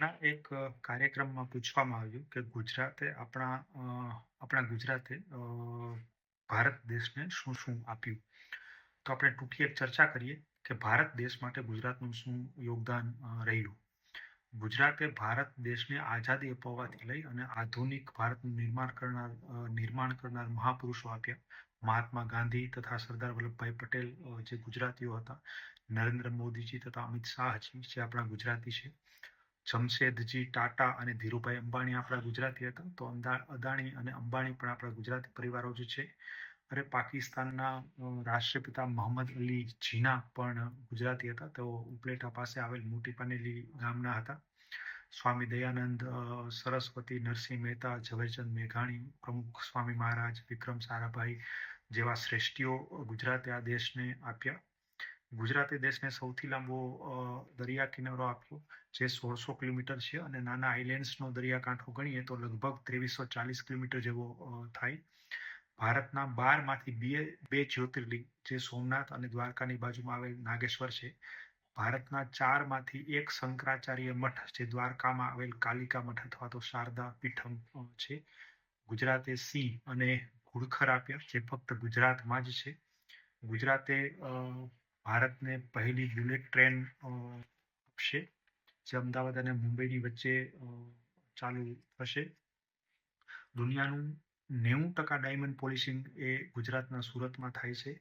હમણાં એક કાર્યક્રમમાં પૂછવામાં આવ્યું કે ગુજરાતે આપણા આપણા ગુજરાતે ભારત દેશને શું શું આપ્યું? તો આપણે ટૂંકી એક ચર્ચા કરીએ કે ભારત દેશ માટે ગુજરાતનું શું યોગદાન રહ્યું? ગુજરાતે ભારત દેશને આઝાદી અપાવવાથી લઈ અને આધુનિક ભારતનું નિર્માણ કરનાર નિર્માણ કરનાર મહાપુરુષો આપ્યા. મહાત્મા ગાંધી તથા સરદાર વલ્લભભાઈ પટેલ જે ગુજરાતીઓ હતા, નરેન્દ્ર મોદીજી તથા અમિત શાહજી જે આપણા ગુજરાતી છે જમશેદજી, ટાટા અને ધીરુભાઈ અંબાણી આપણા ગુજરાતી હતા. તો અંદા- અદાણી અને અંબાણી પણ આપણા ગુજરાતી પરિવારો જ છે. અરે પાકિસ્તાનના રાષ્ટ્રપિતા મોહમ્મદ અલી જીના પણ ગુજરાતી હતા. તેઓ ઉપલેટા પાસે આવેલ મોટી પાનેલી ગામના હતા. સ્વામી દયાનંદ સરસ્વતી, નરસિંહ મહેતા, ઝવેરચંદ મેઘાણી, પ્રમુખ સ્વામી મહારાજ, વિક્રમ સારાભાઈ જેવા શ્રેષ્ઠીઓ ગુજરાતે આ દેશને આપ્યા. ગુજરાતે દેશને સૌથી લાંબો દરિયા કિનારો આપ્યો, જે સોળસો કિલોમીટર છે અને નાના આઇલેન્ડ્સનો દરિયાકાંઠો ગણીએ તો લગભગ ત્રેવીસો ચાલીસ કિલોમીટર જેવો થાય. ભારતના બારમાંથી બે બે જ્યોતિર્લિંગ, જે સોમનાથ અને દ્વારકાની બાજુમાં આવેલ નાગેશ્વર છે, ભારતના ચારમાંથી એક શંકરાચાર્ય મઠ, જે દ્વારકામાં આવેલ કાલિકા મઠ અથવા તો શારદા પીઠમ છે. ગુજરાતે સિંહ અને ઘુડખર આપ્યા, જે ફક્ત ગુજરાતમાં જ છે. ગુજરાતે ભારતને પહેલી બુલેટ ટ્રેન આપશે, જે અમદાવાદ અને મુંબઈની વચ્ચે ચાલુ થશે. દુનિયાનું નેવું ટકા ડાયમંડ પોલિશિંગ એ ગુજરાતના સુરતમાં થાય છે.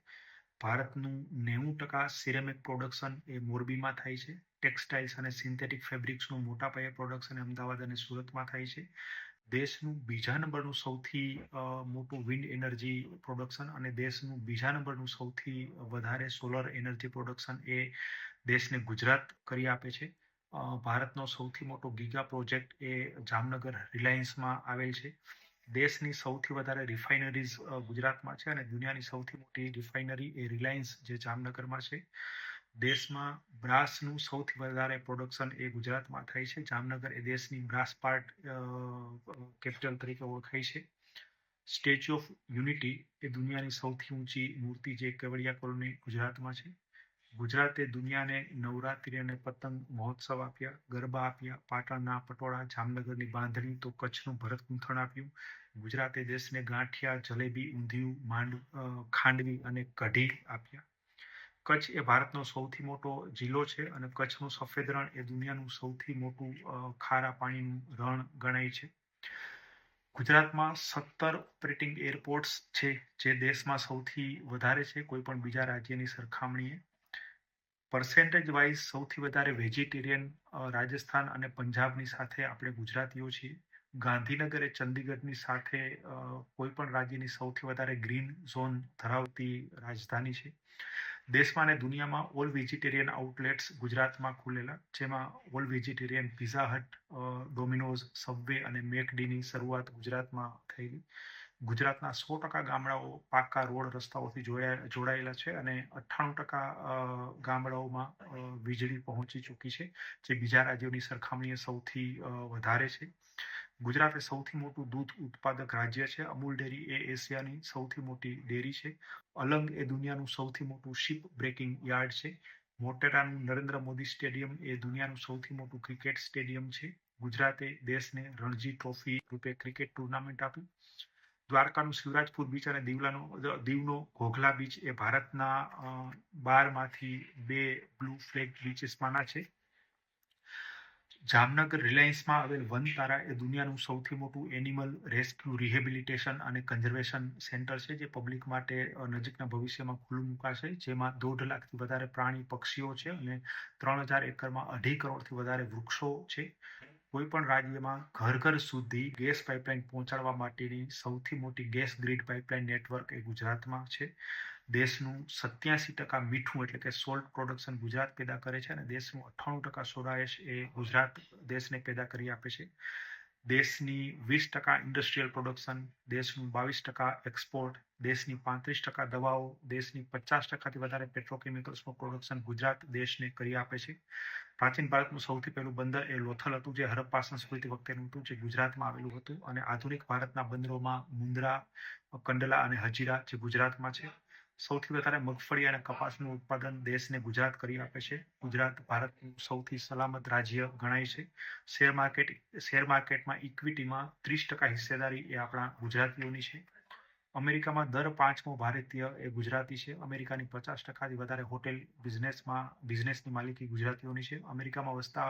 ભારતનું નેવું ટકા સિરેમિક પ્રોડક્શન એ મોરબીમાં થાય છે. ટેક્સટાઇલ્સ અને સિન્થેટિક ફેબ્રિક્સનું મોટા પાયે પ્રોડક્શન અમદાવાદ અને સુરતમાં થાય છે. દેશનું બીજા નંબરનું સૌથી મોટું વિન્ડ એનર્જી પ્રોડક્શન અને દેશનું બીજા નંબરનું સૌથી વધારે સોલર એનર્જી પ્રોડક્શન એ દેશને ગુજરાત કરી આપે છે. ભારતનો સૌથી મોટો ગીગા પ્રોજેક્ટ એ જામનગર રિલાયન્સમાં આવેલ છે. દેશની સૌથી વધારે રિફાઇનરીઝ ગુજરાતમાં છે અને દુનિયાની સૌથી મોટી રિફાઇનરી એ રિલાયન્સ જે જામનગરમાં છે. દેશમાં બ્રાસનું સૌથી વધારે પ્રોડક્શન એ ગુજરાતમાં થાય છે. જામનગર એ દેશની બ્રાસ પાર્ટ કેપિટલ તરીકે ઓળખાય છે. સ્ટેચ્યુ ઓફ યુનિટી એ દુનિયાની સૌથી ઊંચી મૂર્તિ જે કેવડિયા કોલોની ગુજરાતમાં છે. ગુજરાતે દુનિયાને નવરાત્રિ અને પતંગ મહોત્સવ આપ્યા, ગરબા આપ્યા, પાટણના પટોળા, જામનગરની બાંધણી તો કચ્છનું ભરત ગૂંથણ આપ્યું. ગુજરાતે દેશને ગાંઠિયા, જલેબી, ઊંધિયું માંડ ખાંડવી અને કઢી આપ્યા. કચ્છ એ ભારતનો સૌથી મોટો જિલ્લો છે અને કચ્છનું સફેદ રણ એ દુનિયાનું સૌથી મોટું ખારા પાણીનું રણ ગણાય છે. ગુજરાતમાં સત્તર ઓપરેટિંગ એરપોર્ટ્સ છે જે દેશમાં સૌથી વધારે છે, કોઈ પણ બીજા રાજ્યની સરખામણીએ. પર્સેન્ટેજ વાઇઝ સૌથી વધારે વેજીટેરિયન રાજસ્થાન અને પંજાબની સાથે આપણે ગુજરાતીઓ છીએ. ગાંધીનગર એ ચંદીગઢની સાથે કોઈ પણ રાજ્યની સૌથી વધારે ગ્રીન ઝોન ધરાવતી રાજધાની છે. દેશમાં અને દુનિયામાં ઓલ વેજીટેરિયન આઉટલેટ્સ ગુજરાતમાં ખુલેલા, જેમાં all vegetarian pizza hut Domino's subway અને મેકડીની શરૂઆત ગુજરાતમાં થયેલી. ગુજરાતના સો ટકા ગામડાઓ પાકા રોડ રસ્તાઓથી જોડાયા, જોડાયેલા છે અને અઠ્ઠાણું ટકા ગામડાઓમાં વીજળી પહોંચી ચૂકી છે, જે બીજા રાજ્યોની સરખામણીએ સૌથી વધારે છે. ગુજરાત એ સૌથી મોટું દૂધ ઉત્પાદક રાજ્ય છે. અમૂલ ડેરી એ એશિયાની સૌથી મોટી ડેરી છે. અલંગ એ દુનિયાનું સૌથી મોટું શિપ બ્રેકિંગ યાર્ડ છે. મોટેરાનું નરેન્દ્ર મોદી સ્ટેડિયમ એ દુનિયાનું સૌથી મોટું ક્રિકેટ સ્ટેડિયમ છે. ગુજરાતે દેશને રણજી ટ્રોફી રૂપે ક્રિકેટ ટુર્નામેન્ટ આપી દ્વારકાનું શિવરાજપુર બીચ અને દીવલાનો દીવનો ઘોઘલા બીચ એ ભારતના બારમાંથી બે બ્લુ ફ્લેગ બીચીસમાંના છે. જામનગર રિલાયન્સમાં આવેલ વન તારા એ દુનિયાનું સૌથી મોટું એનિમલ રેસ્ક્યુ રિહેબિલિટેશન અને કન્ઝર્વેશન સેન્ટર છે, જે પબ્લિક માટે નજીકના ભવિષ્યમાં ખુલ્લું મુકાશે. જેમાં દોઢ લાખથી વધારે પ્રાણી પક્ષીઓ છે અને ત્રણ હજાર એકરમાં અઢી કરોડથી વધારે વૃક્ષો છે. કોઈ પણ રાજ્યમાં ઘર ઘર સુધી ગેસ પાઇપલાઇન પહોંચાડવા માટેની સૌથી મોટી ગેસ ગ્રીડ પાઇપલાઇન નેટવર્ક એ ગુજરાતમાં છે. દેશનું સત્યાસી ટકા મીઠું એટલે કે સોલ્ટ પ્રોડક્શન ગુજરાત પેદા કરે છે અને દેશનું અઠ્ઠાણું ટકા સોડાએશ એ ગુજરાત દેશને પેદા કરી આપે છે. દેશની વીસ ટકા ઇન્ડસ્ટ્રીયલ પ્રોડક્શન, દેશનું બાવીસ ટકા એક્સપોર્ટ દેશની પાંત્રીસ ટકા દવાઓ, દેશની પચાસ ટકાથી વધારે પેટ્રોકેમિકલ્સનું પ્રોડક્શન ગુજરાત દેશને કરી આપે છે. પ્રાચીન ભારતનું સૌથી પહેલું બંદર એ લોથલ હતું, જે હરપ્પા સંસ્કૃતિ વખતેનું હતું, જે ગુજરાતમાં આવેલું હતું. અને આધુનિક ભારતના બંદરોમાં મુન્દ્રા કંડલા અને હજીરા, જે ગુજરાતમાં છે. સૌથી વધારે મગફળી અને કપાસનું ઉત્પાદન દેશને ગુજરાત કરી આપે છે. ગુજરાત ભારતનું સૌથી સલામત રાજ્ય ગણાય છે. શેર માર્કેટ, શેર માર્કેટમાં ઇક્વિટીમાં ત્રીસ ટકા હિસ્સેદારી એ આપણા ગુજરાતીઓની છે. અમેરિકામાં દર પાંચમો ભારતીય એ ગુજરાતી છે. અમેરિકાની પચાસ ટકાથી વધારે હોટેલ બિઝનેસમાં, બિઝનેસની માલિકી ગુજરાતીઓની છે. અમેરિકામાં વસતા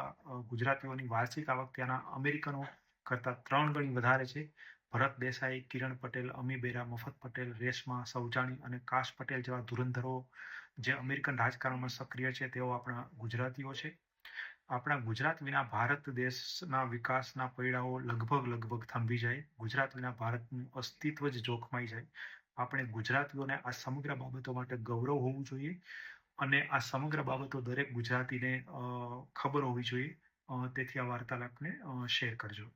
ગુજરાતીઓની વાર્ષિક આવક ત્યાંના અમેરિકનો કરતાં ત્રણ ગણી વધારે છે. ભરત દેસાઈ, કિરણ પટેલ, અમી બેરા, મફત પટેલ, રેશમા, સૌજાણી અને કાશ પટેલ જેવા ધુરંધરો જે અમેરિકન રાજકારણમાં સક્રિય છે તેઓ આપણા ગુજરાતીઓ છે. આપણા ગુજરાત વિના ભારત દેશના વિકાસના પૈડાઓ લગભગ લગભગ થંભી જાય. ગુજરાત વિના ભારતનું અસ્તિત્વ જ જોખમાઈ જાય. આપણે ગુજરાતીઓને આ સમગ્ર બાબતો માટે ગૌરવ હોવું જોઈએ અને આ સમગ્ર બાબતો દરેક ગુજરાતીને ખબર હોવી જોઈએ. તેથી આ વાર્તાલાપને શેર કરજો.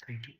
Thank you